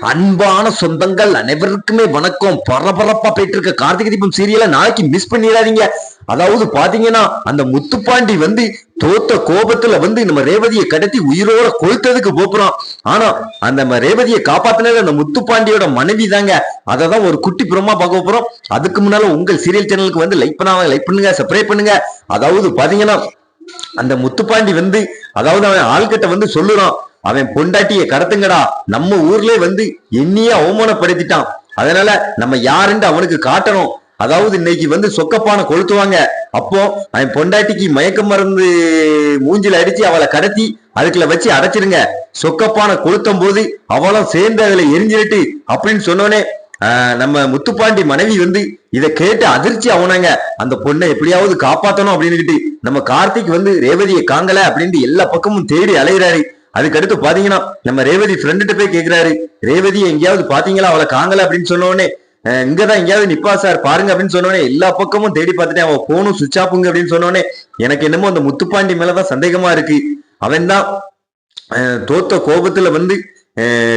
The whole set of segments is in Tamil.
அன்பான சொந்தங்கள் அனைவருக்குமே வணக்கம். பரபரப்பா போயிட்டு இருக்க கார்த்திகை தீபம் சீரியலை நாளைக்கு மிஸ் பண்ணிடாதீங்க. அதாவது பாத்தீங்கன்னா அந்த முத்துப்பாண்டி வந்து தோத்த கோபத்துல வந்து நம்ம ரேவதியை கடத்தி உயிரோட கொளுத்ததுக்கு போப்புறோம் ஆனா அந்த ம- ரேவதியை காப்பாத்தினது அந்த முத்துப்பாண்டியோட மனைவி தாங்க. அதை தான் ஒரு குட்டி புறமா பார்க்க போறோம். அதுக்கு முன்னால உங்கள் சீரியல் சேனலுக்கு வந்து லைக் பண்ணாம லைக் பண்ணுங்க சப்ஸ்கிரைப் பண்ணுங்க. அதாவது பாத்தீங்கன்னா அந்த முத்துப்பாண்டி வந்து அதாவது அவன் ஆள்கிட்ட வந்து சொல்லுறான். அவன் பொண்டாட்டிய கடத்துங்கடா. நம்ம ஊர்ல வந்து என்னையே அவமானப்படுத்திட்டான். அதனால நம்ம யாருன்னு அவனுக்கு காட்டணும். அதாவது இன்னைக்கு வந்து சொக்கப்பானை கொளுத்துவாங்க. அப்போ அவன் பொண்டாட்டிக்கு மயக்க மருந்து மூஞ்சில அடிச்சு அவளை கடத்தி அதுக்குள்ள வச்சு அடைச்சிருங்க. சொக்கப்பானை கொளுத்தும் போது அவளும் சேர்ந்து அதுல எரிஞ்சிருட்டு அப்படின்னு சொன்னோனே நம்ம முத்துப்பாண்டி மனைவி வந்து இதை கேட்டு அதிர்ச்சி அவனாங்க அந்த பொண்ணை எப்படியாவது காப்பாத்தணும் அப்படின்னுக்கிட்டு நம்ம கார்த்திக் வந்து ரேவதியை காங்கல அப்படின்ட்டு எல்லா பக்கமும் தேடி அலைகிறாரு அதுக்கடுத்து பாத்தீங்கன்னா நம்ம ரேவதி ஃப்ரெண்டுகிட்ட போய் கேட்கிறாரு ரேவதி எங்கேயாவது பாத்தீங்களா? அவளை காங்கல அப்படின்னு சொன்னோடனே இங்கதான் எங்கேயாவது நிப்பா சார் பாருங்க அப்படின்னு சொன்னோடனே எல்லா பக்கமும் தேடி பார்த்துட்டேன். அவன் போனும் சுவிச் ஆப்புங்க அப்படின்னு சொன்னோடனே எனக்கு என்னமோ அந்த முத்துப்பாண்டி மேலதான் சந்தேகமா இருக்கு. அவன் தான் தோத்த கோபத்துல வந்து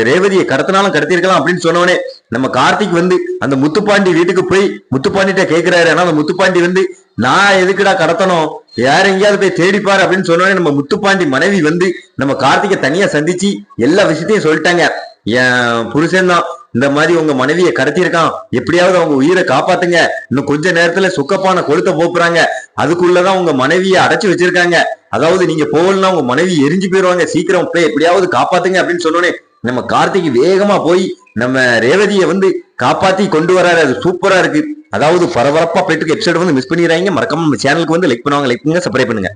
ரேவதியை கடத்தினாலும் கடத்திருக்கலாம் அப்படின்னு சொன்னோடனே நம்ம கார்த்திக் வந்து அந்த முத்துப்பாண்டி வீட்டுக்கு போய் முத்துப்பாண்டிட்ட கேட்கிறாரு ஆனா அந்த முத்துப்பாண்டி வந்து நான் எதுக்குடா கடத்தணும்? யார் எங்கேயாவது போய் தேடிப்பாரு அப்படின்னு சொன்னோடனே நம்ம முத்துப்பாண்டி மனைவி வந்து நம்ம கார்த்திகை தனியா சந்திச்சு எல்லா விஷயத்தையும் சொல்லிட்டாங்க. என் புருஷன் தான் இந்த மாதிரி உங்க மனைவியை கடத்தியிருக்கான். எப்படியாவது அவங்க உயிரை காப்பாத்துங்க. இன்னும் கொஞ்ச நேரத்துல சுக்கப்பான கொளுத்த போப்புறாங்க. அதுக்குள்ளதான் உங்க மனைவியை அடைச்சு வச்சிருக்காங்க. அதாவது நீங்க போகலன்னா உங்க மனைவி எரிஞ்சு போயிருவாங்க. சீக்கிரம் போய் எப்படியாவது காப்பாத்துங்க அப்படின்னு சொன்னோன்னே நம்ம கார்த்திக் வேகமா போய் நம்ம ரேவதியை வந்து காப்பாத்தி கொண்டு வராரு. அது சூப்பரா இருக்கு. அதாவது பரபரப்பா போயிட்டு எபிசோட் வந்து மிஸ் பண்ணிடுறாங்க மறக்காம நம்ம சேனலுக்கு வந்து லைக் பண்ணுவாங்க. லைக் பண்ணுங்க சப்ஸ்கிரைப் பண்ணுங்க.